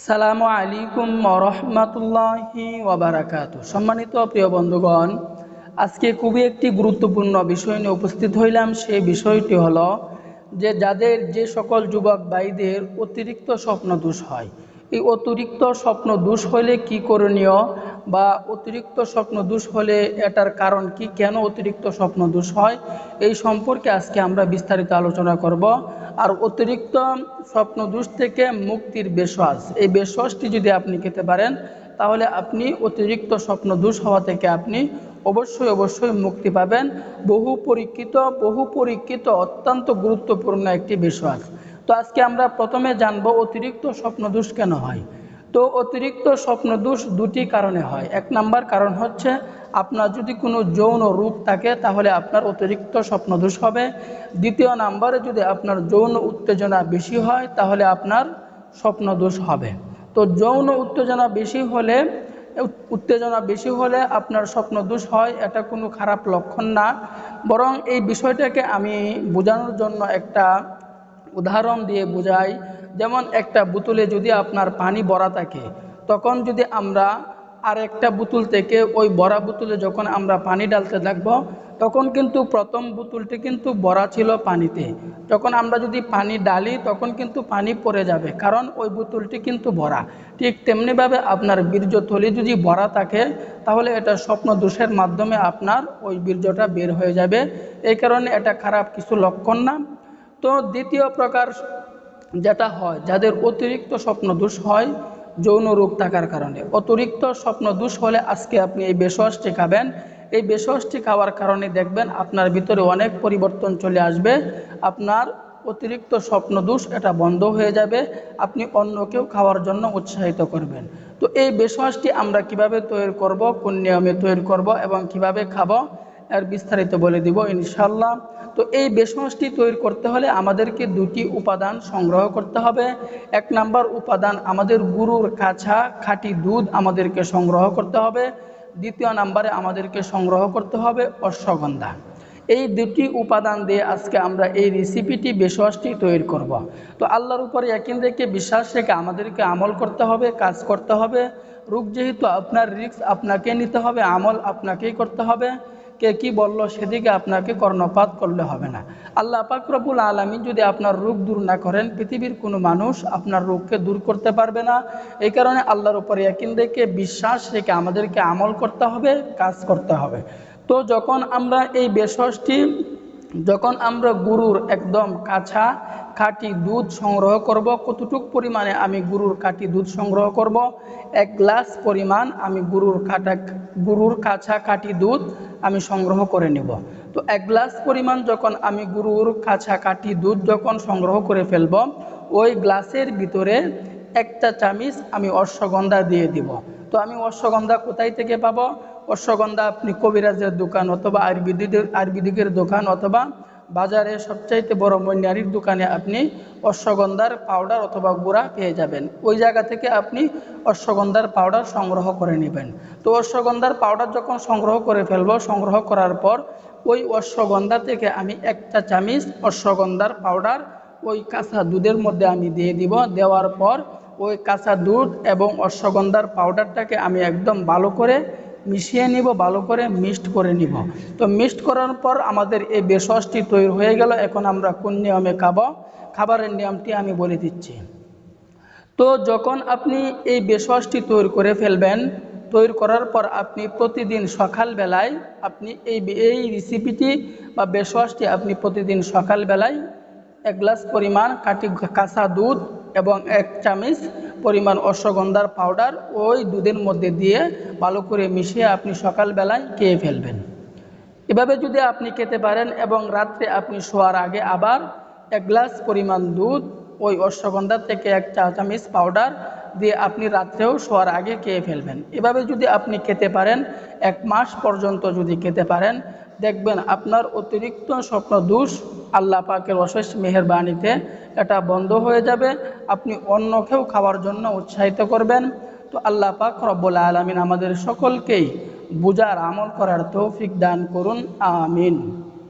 সালামু আলাইকুম রহমতুল্লাহি ওবারাকাত সম্মানিত প্রিয় বন্ধুগণ, আজকে খুবই একটি গুরুত্বপূর্ণ বিষয় নিয়ে উপস্থিত হইলাম। সেই বিষয়টি হলো যে, যাদের যে সকল যুবক ভাইদের অতিরিক্ত স্বপ্ন দোষ হয় এই অতিরিক্ত স্বপ্ন দোষ হলে কি করণীয়? বা অতিরিক্ত স্বপ্ন দোষ হলে এটার কারণ কি? কেন অতিরিক্ত স্বপ্ন দোষ হয়? এই সম্পর্কে আজকে আমরা বিস্তারিত আলোচনা করব। আর অতিরিক্ত স্বপ্ন দোষ থেকে মুক্তির বেশ্বাস এই বেশ্বাসটি যদি আপনি খেতে পারেন, তাহলে আপনি অতিরিক্ত স্বপ্ন দোষ হওয়া থেকে আপনি অবশ্যই অবশ্যই মুক্তি পাবেন। বহু পরীক্ষিত বহু পরীক্ষিত অত্যন্ত গুরুত্বপূর্ণ একটি বিশ্বাস তো আজকে আমরা প্রথমে জানব অতিরিক্ত স্বপ্নদোষ কেন হয়? তো অতিরিক্ত স্বপ্নদোষ দুটি কারণে হয়। এক নাম্বার কারণ হচ্ছে আপনার যদি কোনো যৌন রূপ থাকে, তাহলে আপনার অতিরিক্ত স্বপ্ন দোষ হবে। দ্বিতীয় নাম্বারে যদি আপনার যৌন উত্তেজনা বেশি হয়, তাহলে আপনার স্বপ্ন দোষ হবে। তো যৌন উত্তেজনা বেশি হলে, উত্তেজনা বেশি হলে আপনার স্বপ্ন দোষ হয়, এটা কোনো খারাপ লক্ষণ না। বরং এই বিষয়টাকে আমি বোঝানোর জন্য একটা উদাহরণ দিয়ে বোঝাই, যেমন একটা বোতলে যদি আপনার পানি ভরা থাকে, তখন যদি আমরা আর একটা বোতল থেকে ওই বড়া বোতলে যখন আমরা পানি ডালতে থাকব, তখন কিন্তু প্রথম বোতলটি কিন্তু বড়া ছিল পানিতে। যখন আমরা যদি পানি ডালি তখন কিন্তু পানি পড়ে যাবে, কারণ ওই বোতলটি কিন্তু ভরা ঠিক তেমনিভাবে আপনার বীর্যথলি যদি ভরা থাকে, তাহলে এটা স্বপ্ন দোষের মাধ্যমে আপনার ওই বীর্যটা বের হয়ে যাবে। এই কারণে এটা খারাপ কিছু লক্ষণ না। তো দ্বিতীয় প্রকার যেটা হয়, যাদের অতিরিক্ত স্বপ্ন দোষ হয় যৌন রোগ থাকার কারণে। অতিরিক্ত স্বপ্ন দোষ হলে আজকে আপনি এই বেশসটি খাবেন। এই বেশসটি খাওয়ার কারণে দেখবেন আপনার ভিতরে অনেক পরিবর্তন চলে আসবে। আপনার অতিরিক্ত স্বপ্ন দোষ এটা বন্ধ হয়ে যাবে। আপনি অন্যকেও খাওয়ার জন্য উৎসাহিত করবেন। তো এই বেশসটি আমরা কীভাবে তৈরি করব, কোন নিয়মে তৈরি করব এবং কীভাবে খাব এর বিস্তারিত বলে দিব ইনশাল্লাহ তো এই বেশমাসটি তৈরি করতে হলে আমাদেরকে দুটি উপাদান সংগ্রহ করতে হবে। এক নাম্বার উপাদান আমাদের গুরুর কাছা খাঁটি দুধ আমাদেরকে সংগ্রহ করতে হবে। দ্বিতীয় নাম্বারে আমাদেরকে সংগ্রহ করতে হবে অশ্বগন্ধা। এই দুটি উপাদান দিয়ে আজকে আমরা এই রেসিপিটি বেশওয়াসটি তৈরি করব। তো আল্লাহর উপরে একদিন থেকে বিশ্বাস রেখে আমাদেরকে আমল করতে হবে, কাজ করতে হবে। রোগ যেহেতু আপনার রিক্স আপনাকে নিতে হবে, আমল আপনাকেই করতে হবে। কে কি বলল সেদিকে আপনাকে কর্ণপাত করলে হবে না। আল্লাহ পাকরবুল আলমী যদি আপনার রোগ দূর না করেন, পৃথিবীর কোনো মানুষ আপনার রোগকে দূর করতে পারবে না। এই কারণে আল্লাহর উপরে একিন দেখে বিশ্বাস রেখে আমাদেরকে আমল করতে হবে, কাজ করতে হবে। তো যখন আমরা এই বেশসটি যখন আমরা গুরুর একদম কাছা খাঁটি দুধ সংগ্রহ করব। কতটুক পরিমাণে আমি গুরুর খাঁটি দুধ সংগ্রহ করব? এক গ্লাস পরিমাণ আমি গুরুর কাটা গুরুর কাছা খাঁটি দুধ আমি সংগ্রহ করে নেব। তো এক গ্লাস পরিমাণ যখন আমি গুরুর কাছা কাটি দুধ যখন সংগ্রহ করে ফেলব, ওই গ্লাসের ভিতরে একটা চামিচ আমি অশ্বগন্ধা দিয়ে দিব। তো আমি অশ্বগন্ধা কোথায় থেকে পাবো? অশ্বগন্ধা আপনি কবিরাজের দোকান অথবা আয়ুর্বেদিকের আয়ুর্বেদিকের দোকান অথবা বাজারে সবচাইতে বড় মন্যারির দোকানে আপনি অশ্বগন্ধার পাউডার অথবা গুঁড়া পেয়ে যাবেন। ওই জায়গা থেকে আপনি অশ্বগন্ধার পাউডার সংগ্রহ করে নেবেন। তো অশ্বগন্ধার পাউডার যখন সংগ্রহ করে ফেলব, সংগ্রহ করার পর ওই অশ্বগন্ধা থেকে আমি একটা চামিচ অশ্বগন্ধার পাউডার ওই কাঁচা দুধের মধ্যে আমি দিয়ে দিব। দেওয়ার পর ওই কাঁচা দুধ এবং অশ্বগন্ধার পাউডারটাকে আমি একদম ভালো করে মিশিয়ে নিব, ভালো করে মিক্সড করে নিব। তো মিক্সড করার পর আমাদের এই বেসসটি তৈরি হয়ে গেল। এখন আমরা কোন নিয়মে খাব? খাবারের নিয়মটি আমি বলে দিচ্ছি। তো যখন আপনি এই বেসসটি তৈরি করে ফেলবেন, তৈরি করার পর আপনি প্রতিদিন সকালবেলায় আপনি এই এই রেসিপিটি বা বেসসটি আপনি প্রতিদিন সকালবেলায় এক গ্লাস পরিমাণ কাটি কাঁচা দুধ এবং এক চামিচ পরিমাণ অশ্বগন্ধার পাউডার ওই দুধের মধ্যে দিয়ে ভালো করে মিশিয়ে আপনি সকালবেলায় খেয়ে ফেলবেন। এভাবে যদি আপনি খেতে পারেন এবং রাত্রে আপনি শোয়ার আগে আবার এক গ্লাস পরিমাণ দুধ, ওই অশ্বগন্ধা থেকে এক চা চামিচ পাউডার দিয়ে আপনি রাত্রেও শোয়ার আগে খেয়ে ফেলবেন। এভাবে যদি আপনি খেতে পারেন, এক মাস পর্যন্ত যদি খেতে পারেন দেখবেন আপনার অতিরিক্ত স্বপ্ন দোষ আল্লাহ পাকের অশেষ মেহরবানিতে এটা বন্ধ হয়ে যাবে। আপনি অন্য কেউ খাওয়ার জন্য উৎসাহিত করবেন। তো আল্লাহ পাক রব্বুল আলমিন আমাদের সকলকেই বুজার আমল করার তৌফিক দান করুন। আমিন।